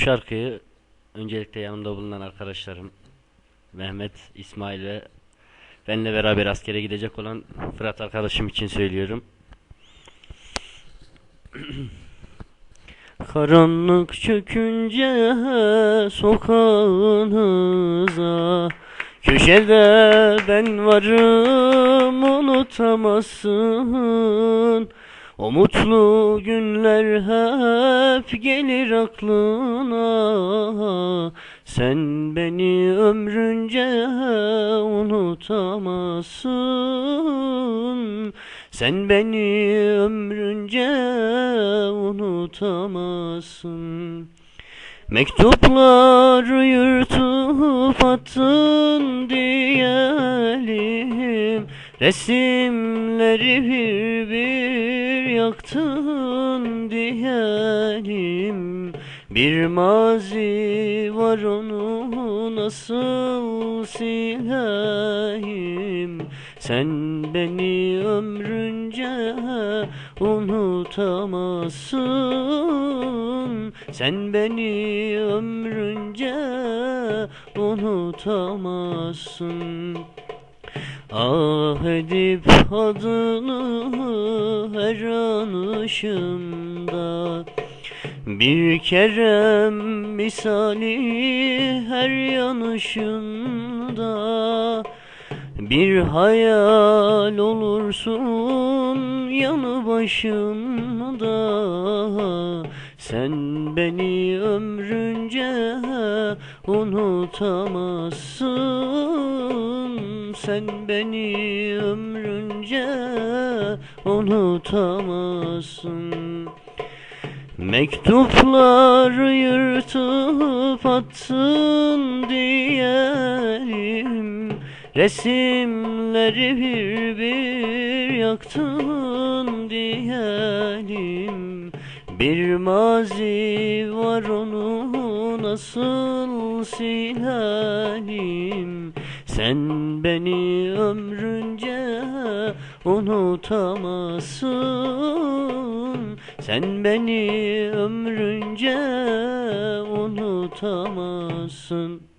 şarkıyı öncelikle yanımda bulunan arkadaşlarım Mehmet, İsmail ve benle beraber askere gidecek olan Fırat arkadaşım için söylüyorum. Karanlık çökünce sokağınıza Köşede ben varım unutamazsın O mutlu günler hep gelir aklına. Sen beni ömrünce unutamazsın. Sen beni ömrünce unutamazsın. Mektupları yırtıp attın diyelim Resimleri bir bir yaktın diyelim. Bir mazi var onu nasıl sileyim? Sen beni ömrünce unutamazsın. Sen beni ömrünce unutamazsın Ah edip adını her anışımda Bir kerem misali her yanışında Bir hayal olursun yanı başımda. Sen beni ömrünce unutamazsın. Sen beni ömrünce unutamazsın. Mektupları yırtıp attın diyelim. Resimleri bir bir yaktın diyelim Bir mazi var onu nasıl silelim Sen beni ömrünce unutamazsın. Sen beni ömrünce unutamazsın